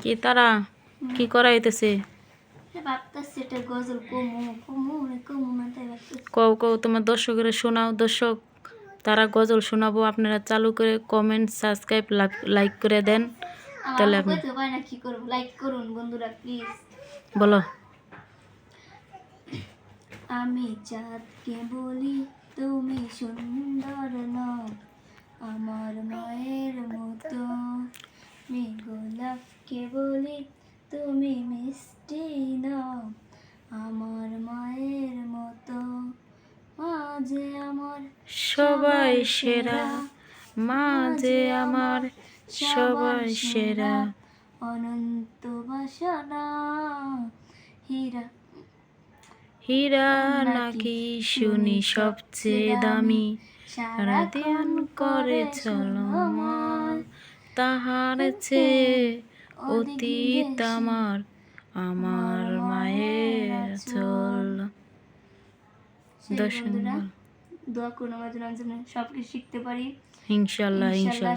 কি তারা? কি করা হইতেছে? কও কও তোমার দর্শকের শোনাও। দর্শক তারা গজল শোনাবো আপনারা চালু করে কমেন্ট সাবস্ক্রাইব লাইক করে দেন। তাহলে আপনি লাইক করুন বন্ধুরা প্লিজ বলো। আমি চাঁদকে বলি তুমি সুন্দর গোলাপকে বলি তুমি মিষ্টি নও আমার মায়ের মতো। মাঝে আমার সবাই সেরা মাঝে আমার সবাই সেরা। অনন্ত বাসনা হীরা হীরা নাকি শুনি সবচেয়ে দামি? সারা দিন করে চলমান তাহার চেয়ে অতীত আমার আমার মায়ের চল। দোয়া করুন আমার জন্য সব কিছু শিখতে পারি। ইনশাল্লাহ ইনশাল্লাহ।